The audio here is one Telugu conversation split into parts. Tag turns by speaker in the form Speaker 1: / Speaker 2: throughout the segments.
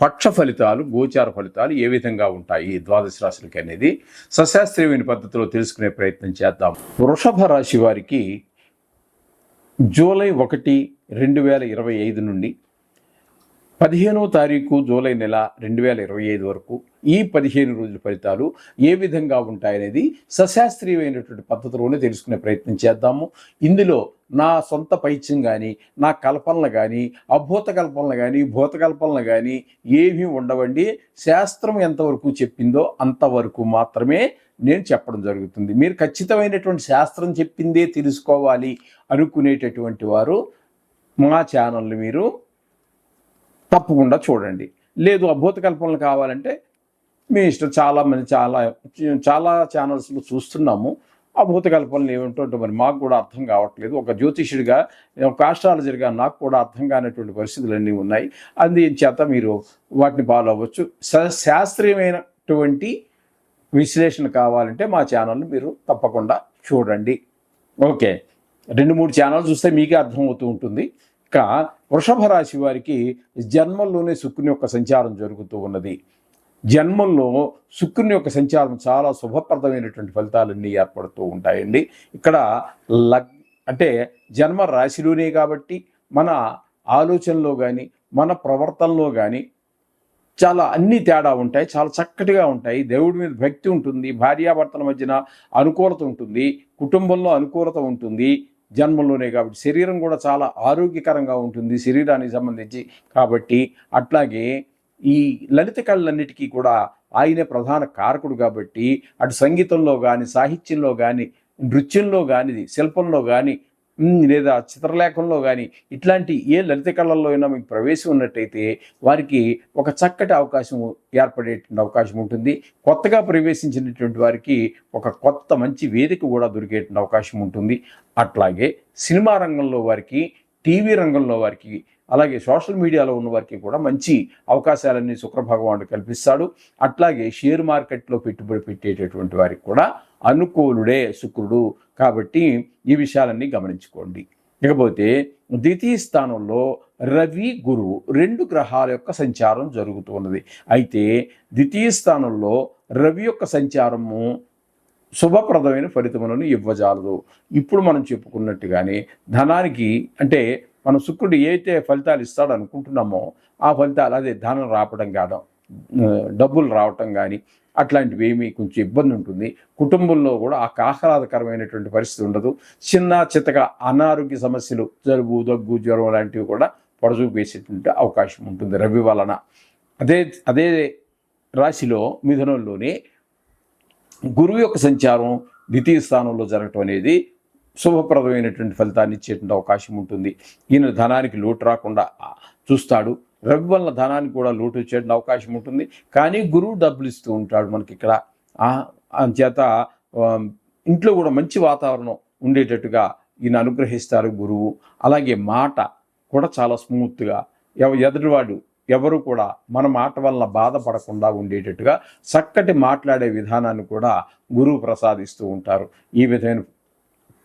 Speaker 1: పక్ష ఫలితాలు గోచార ఫలితాలు ఏ విధంగా ఉంటాయి? ద్వాదశ రాశులకి అనేది సశాస్త్రీయమైన పద్ధతిలో తెలుసుకునే ప్రయత్నం చేద్దాం. వృషభ రాశి వారికి జూలై ఒకటి రెండు వేల ఇరవై ఐదు నుండి పదిహేనవ తారీఖు జూలై నెల రెండు వేల ఇరవై ఐదు వరకు ఈ పదిహేను రోజుల ఫలితాలు ఏ విధంగా ఉంటాయనేది సశాస్త్రీయమైనటువంటి పద్ధతిలోనే తెలుసుకునే ప్రయత్నం చేద్దాము. ఇందులో నా సొంత పైత్యం కానీ నా కల్పనలు కానీ అభూత కల్పనలు కానీ భూత కల్పనలు కానీ ఏమీ ఉండవండి. శాస్త్రం ఎంతవరకు చెప్పిందో అంతవరకు మాత్రమే నేను చెప్పడం జరుగుతుంది. మీరు ఖచ్చితమైనటువంటి శాస్త్రం చెప్పిందే తెలుసుకోవాలి అనుకునేటటువంటి వారు మా ఛానల్ని మీరు తప్పకుండా చూడండి. లేదు అభూతకల్పనలు కావాలంటే మీ ఇష్టం. చాలా మంది చాలా చాలా ఛానల్స్లో చూస్తున్నాము. అభూతకల్పనలు కల్పనలు ఏమిటో మరి మాకు కూడా అర్థం కావట్లేదు. ఒక జ్యోతిషుడిగా ఒక ఆస్ట్రాలజర్గా నాకు కూడా అర్థం కానటువంటి పరిస్థితులన్నీ ఉన్నాయి. అందుచేత మీరు వాటిని ఫాలో అవ్వచ్చు. శా- శాస్త్రీయమైనటువంటి విశ్లేషణ కావాలంటే మా ఛానల్ని మీరు తప్పకుండా చూడండి. ఓకే. రెండు మూడు ఛానల్ చూస్తే మీకే అర్థమవుతూ ఉంటుంది. ఇంకా వృషభ రాశి వారికి జన్మంలోనే శుక్రుని యొక్క సంచారం జరుగుతూ ఉన్నది. జన్మంలో శుక్రుని యొక్క సంచారం చాలా శుభప్రదమైనటువంటి ఫలితాలన్నీ ఏర్పడుతూ ఉంటాయండి. ఇక్కడ లగ్ అంటే జన్మ రాశిలోనే కాబట్టి మన ఆలోచనలో కానీ మన ప్రవర్తనలో కానీ చాలా అన్ని తేడా ఉంటాయి. చాలా చక్కటిగా ఉంటాయి. దేవుడి మీద భక్తి ఉంటుంది. భార్యాభర్తల మధ్యన అనుకూలత ఉంటుంది. కుటుంబంలో అనుకూలత ఉంటుంది. జన్మంలోనే కాబట్టి శరీరం కూడా చాలా ఆరోగ్యకరంగా ఉంటుంది శరీరానికి సంబంధించి. కాబట్టి అట్లాగే ఈ లలిత కళలన్నిటికీ కూడా ఆయనే ప్రధాన కారకుడు కాబట్టి అటు సంగీతంలో కానీ సాహిత్యంలో కానీ నృత్యంలో కానీ శిల్పంలో కానీ లేదా చిత్రలేఖంలో కానీ ఇట్లాంటి ఏ లలిత కళల్లో అయినా మీకు ప్రవేశం ఉన్నట్టయితే వారికి ఒక చక్కటి అవకాశం ఏర్పడేటువంటి అవకాశం ఉంటుంది. కొత్తగా ప్రవేశించినటువంటి వారికి ఒక కొత్త మంచి వేదిక కూడా దొరికేటువంటి అవకాశం ఉంటుంది. అట్లాగే సినిమా రంగంలో వారికి టీవీ రంగంలో వారికి అలాగే సోషల్ మీడియాలో ఉన్న వారికి కూడా మంచి అవకాశాలన్నీ శుక్రభగవానుడు కల్పిస్తాడు. అట్లాగే షేర్ మార్కెట్లో పెట్టుబడి పెట్టేటటువంటి వారికి కూడా అనుకూలుడే శుక్రుడు కాబట్టి ఈ విషయాలన్నీ గమనించుకోండి. ఇకపోతే ద్వితీయ స్థానంలో రవి గురువు రెండు గ్రహాల యొక్క సంచారం జరుగుతున్నది అయితే ద్వితీయ స్థానంలో రవి యొక్క సంచారము శుభప్రదమైన ఫలితములను ఇవ్వజాలదు. ఇప్పుడు మనం చెప్పుకున్నట్టుగానే ధనానికి అంటే మనం శుక్రుడు ఏదైతే ఫలితాలు ఇస్తాడు అనుకుంటున్నామో ఆ ఫలితాలు అదే ధనం రావడం కాదు డబ్బులు రావటం కానీ అట్లాంటివి ఏమీ కొంచెం ఇబ్బంది ఉంటుంది. కుటుంబంలో కూడా ఆ ఆహ్లాదకరమైనటువంటి పరిస్థితి ఉండదు. చిన్న చితక అనారోగ్య సమస్యలు జలుబు దగ్గు జ్వరం లాంటివి కూడా పొడజూపు వేసేటువంటి అవకాశం ఉంటుంది రవి వలన. అదే అదే రాశిలో మిథునంలోనే గురువు యొక్క సంచారం ద్వితీయ స్థానంలో జరగటం అనేది శుభప్రదమైనటువంటి ఫలితాన్ని ఇచ్చేటువంటి అవకాశం ఉంటుంది. ఈయన ధనానికి లోటు రాకుండా చూస్తాడు. రవి వల్ల ధనానికి కూడా లోటు చేయడం అవకాశం ఉంటుంది. కానీ గురువు డబ్బులు ఇస్తూ ఉంటాడు మనకి ఇక్కడ. అంచేత ఇంట్లో కూడా మంచి వాతావరణం ఉండేటట్టుగా ఈయన అనుగ్రహిస్తారు గురువు. అలాగే మాట కూడా చాలా స్మూత్గా ఎవ ఎదుటివాడు ఎవరు కూడా మన మాట వల్ల బాధపడకుండా ఉండేటట్టుగా చక్కటి మాట్లాడే విధానాన్ని కూడా గురువు ప్రసాదిస్తూ ఉంటారు. ఈ విధమైన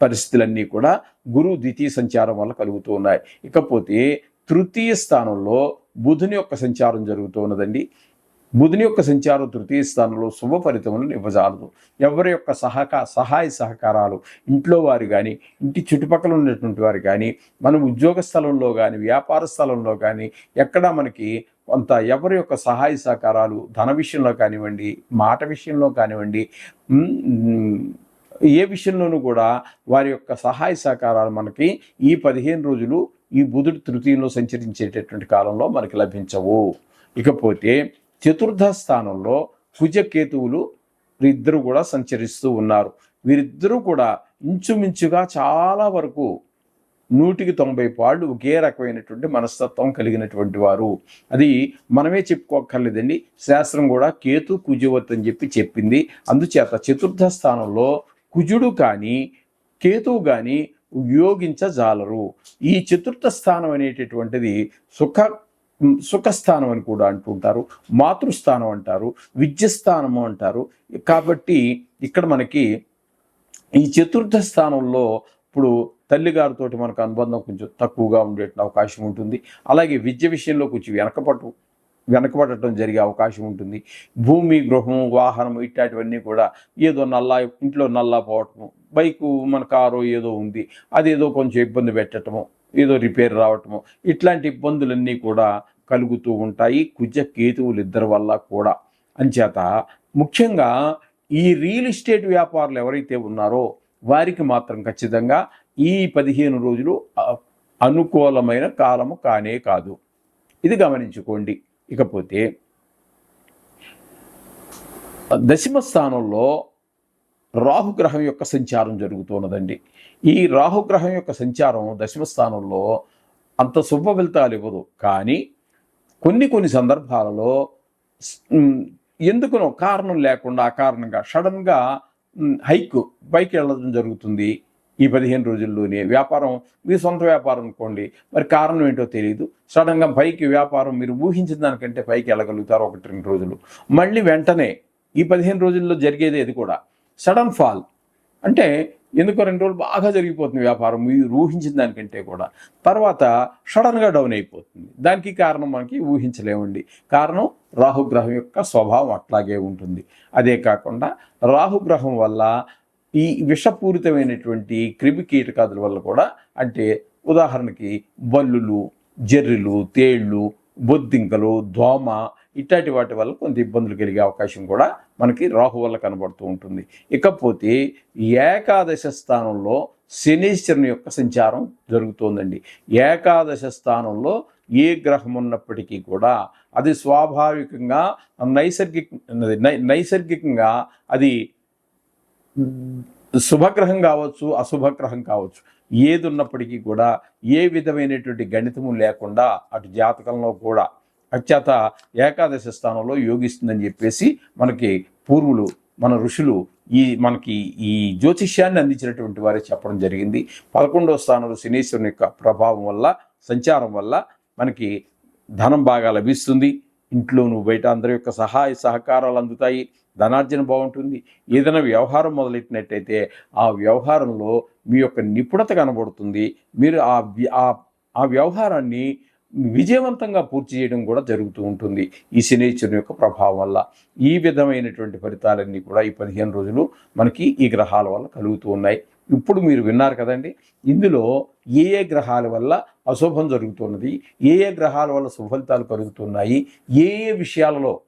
Speaker 1: పరిస్థితులన్నీ కూడా గురువు ద్వితీయ సంచారం వల్ల కలుగుతూ ఉన్నాయి. ఇకపోతే తృతీయ స్థానంలో బుధుని యొక్క సంచారం జరుగుతూ ఉన్నదండి. బుధుని యొక్క సంచారం తృతీయ స్థానంలో శుభ ఫలితములను ఇవ్వజాలదు. ఎవరి యొక్క సహక సహాయ సహకారాలు ఇంట్లో వారు కానీ ఇంటి చుట్టుపక్కల ఉన్నటువంటి వారు కానీ మన ఉద్యోగ స్థలంలో కానీ వ్యాపార స్థలంలో కానీ ఎక్కడ మనకి కొంత ఎవరి యొక్క సహాయ సహకారాలు ధన విషయంలో కానివ్వండి మాట విషయంలో కానివ్వండి ఏ విషయంలోనూ కూడా వారి యొక్క సహాయ సహకారాలు మనకి ఈ పదిహేను రోజులు ఈ బుధుడు తృతీయంలో సంచరించేటటువంటి కాలంలో మనకి లభించవు. ఇకపోతే చతుర్థ స్థానంలో కుజకేతువులు వీరిద్దరూ కూడా సంచరిస్తూ ఉన్నారు. వీరిద్దరూ కూడా ఇంచుమించుగా చాలా వరకు నూటికి తొంభై పాళ్ళు ఒకే రకమైనటువంటి మనస్తత్వం కలిగినటువంటి వారు. అది మనమే చెప్పుకోక్కర్లేదండి. శాస్త్రం కూడా కేతు కుజవత్ అని చెప్పి చెప్పింది. అందుచేత చతుర్థ స్థానంలో కుజుడు కానీ కేతువు కానీ ఉపయోగించజాలరు. ఈ చతుర్థ స్థానం అనేటటువంటిది సుఖ సుఖస్థానం అని కూడా అంటుంటారు. మాతృస్థానం అంటారు. విద్యస్థానము అంటారు. కాబట్టి ఇక్కడ మనకి ఈ చతుర్థ స్థానంలో ఇప్పుడు తల్లిగారితోటి మనకు అనుబంధం కొంచెం తక్కువగా ఉండే అవకాశం ఉంటుంది. అలాగే విద్య విషయంలో కొంచెం వెనకపట్టు వెనకబడటం జరిగే అవకాశం ఉంటుంది. భూమి గృహం వాహనం ఇట్లాంటివన్నీ కూడా ఏదో నల్లా ఇంట్లో నల్లా పోవటము బైకు మన కారు ఏదో ఉంది అదేదో కొంచెం ఇబ్బంది పెట్టడము ఏదో రిపేర్ రావటము ఇట్లాంటి ఇబ్బందులన్నీ కూడా కలుగుతూ ఉంటాయి. కుజ కేతువులు ఇద్దరి వల్ల కూడా. అంచేత ముఖ్యంగా ఈ రియల్ ఎస్టేట్ వ్యాపారులు ఎవరైతే ఉన్నారో వారికి మాత్రం ఖచ్చితంగా ఈ పదిహేను రోజులు అనుకూలమైన కాలము కానే కాదు. ఇది గమనించుకోండి. ఇకపోతే దశమ స్థానంలో రాహుగ్రహం యొక్క సంచారం జరుగుతున్నదండి. ఈ రాహుగ్రహం యొక్క సంచారం దశమ స్థానంలో అంత శుభ ఫలితాలు ఇవ్వదు. కానీ కొన్ని కొన్ని సందర్భాలలో ఎందుకునో కారణం లేకుండా అకారణంగా సడన్గా హైక్ బైక్ వెళ్ళడం జరుగుతుంది. ఈ పదిహేను రోజుల్లోనే వ్యాపారం మీ సొంత వ్యాపారం అనుకోండి మరి కారణం ఏంటో తెలియదు సడన్గా పైకి వ్యాపారం మీరు ఊహించిన దానికంటే పైకి వెళ్ళగలుగుతారు ఒకటి రెండు రోజులు. మళ్ళీ వెంటనే ఈ పదిహేను రోజుల్లో జరిగేది అది కూడా. సడన్ ఫాల్ అంటే ఎందుకో రెండు రోజులు బాగా జరిగిపోతుంది వ్యాపారం మీరు ఊహించిన దానికంటే కూడా. తర్వాత సడన్గా డౌన్ అయిపోతుంది. దానికి కారణం మనకి ఊహించలేమండి. కారణం రాహుగ్రహం యొక్క స్వభావం అట్లాగే ఉంటుంది. అదే కాకుండా రాహుగ్రహం వల్ల ఈ విషపూరితమైనటువంటి క్రిమి కీటకాదుల వల్ల కూడా అంటే ఉదాహరణకి బల్లులు జర్రిలు తేళ్ళు బొద్దింకలు దోమ ఇట్లాంటి వాటి వల్ల కొంత ఇబ్బందులు కలిగే అవకాశం కూడా మనకి రాహు వల్ల కనబడుతూ ఉంటుంది. ఇకపోతే ఏకాదశ స్థానంలో శనీశ్వరుని యొక్క సంచారం జరుగుతోందండి. ఏకాదశ స్థానంలో ఏ గ్రహం ఉన్నప్పటికీ కూడా అది స్వాభావికంగా నైసర్గిక నై- నైసర్గికంగా అది శుభగ్రహం కావచ్చు అశుభగ్రహం కావచ్చు. ఏది ఉన్నప్పటికీ కూడా ఏ విధమైనటువంటి గణితము లేకుండా అటు జాతకంలో కూడా అత్యత ఏకాదశి స్థానంలో యోగిస్తుందని చెప్పేసి మనకి పూర్వులు మన ఋషులు ఈ మనకి ఈ జ్యోతిష్యాన్ని అందించినటువంటి వారే చెప్పడం జరిగింది. పదకొండవ స్థానంలో శనీశ్వరుని యొక్క ప్రభావం వల్ల సంచారం వల్ల మనకి ధనం బాగా లభిస్తుంది. ఇంట్లోనూ బయట అందరి యొక్క సహాయ సహకారాలు అందుతాయి. ధనార్జన బాగుంటుంది. ఏదైనా వ్యవహారం మొదలెట్టినట్టయితే ఆ వ్యవహారంలో మీ యొక్క నిపుణత కనబడుతుంది. మీరు ఆ వ్య- ఆ వ్యవహారాన్ని విజయవంతంగా పూర్తి చేయడం కూడా జరుగుతూ ఉంటుంది. ఈ శనీశ్వరుని యొక్క ప్రభావం వల్ల ఈ విధమైనటువంటి ఫలితాలన్నీ కూడా ఈ పదిహేను రోజులు మనకి ఈ గ్రహాల వల్ల కలుగుతూ ఉన్నాయి. ఇప్పుడు మీరు విన్నారు కదండి ఇందులో ఏ ఏ గ్రహాల వల్ల అశుభం జరుగుతున్నది ఏ ఏ గ్రహాల వల్ల సుఫలితాలు కలుగుతున్నాయి ఏ ఏ విషయాలలో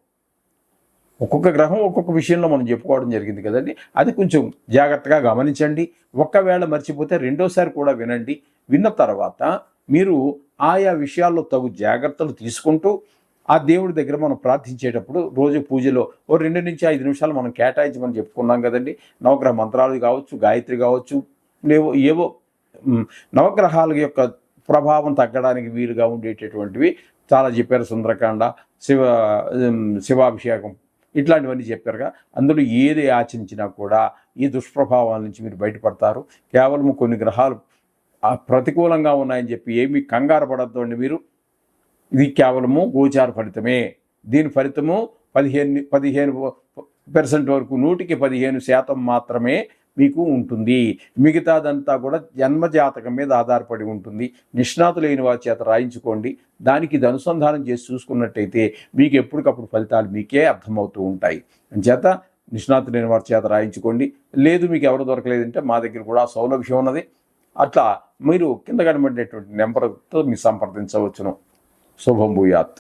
Speaker 1: ఒక్కొక్క గ్రహం ఒక్కొక్క విషయంలో మనం చెప్పుకోవడం జరిగింది కదండి. అది కొంచెం జాగ్రత్తగా గమనించండి. ఒక్కవేళ మర్చిపోతే రెండోసారి కూడా వినండి. విన్న తర్వాత మీరు ఆయా విషయాల్లో తగు జాగ్రత్తలు తీసుకుంటూ ఆ దేవుడి దగ్గర మనం ప్రార్థించేటప్పుడు రోజు పూజలో ఓ రెండు నుంచి ఐదు నిమిషాలు మనం కేటాయించమని చెప్పుకున్నాం కదండి. నవగ్రహ మంత్రాలు కావచ్చు గాయత్రి కావచ్చు లేవో ఏవో నవగ్రహాల యొక్క ప్రభావం తగ్గడానికి వీలుగా ఉండేటటువంటివి. చాలా చెప్పారు సుందరకాండ శివ శివాభిషేకం ఇట్లాంటివన్నీ చెప్పారుగా అందులో ఏది ఆచరించినా కూడా ఈ దుష్ప్రభావాల నుంచి మీరు బయటపడతారు. కేవలం కొన్ని గ్రహాలు ప్రతికూలంగా ఉన్నాయని చెప్పి ఏమీ కంగారు పడద్దండి మీరు. ఇది కేవలము గోచార ఫలితమే. దీని ఫలితము పదిహేను పదిహేను పర్సెంట్ వరకు నూటికి పదిహేను శాతం మాత్రమే మీకు ఉంటుంది. మిగతాదంతా కూడా జన్మజాతకం మీద ఆధారపడి ఉంటుంది. నిష్ణాతులైన వారి చేత రాయించుకోండి. దానికి ఇది అనుసంధానం చేసి చూసుకున్నట్టయితే మీకు ఎప్పటికప్పుడు ఫలితాలు మీకే అర్థమవుతూ ఉంటాయి. అంచేత నిష్ణాతులైన వారి చేత రాయించుకోండి. లేదు మీకు ఎవరు దొరకలేదంటే మా దగ్గర కూడా సౌలభ్యం ఉన్నది. అట్లా మీరు కింద కనబడినటువంటి నెంబర్తో మీరు సంప్రదించవచ్చును. శుభం భూయాత్.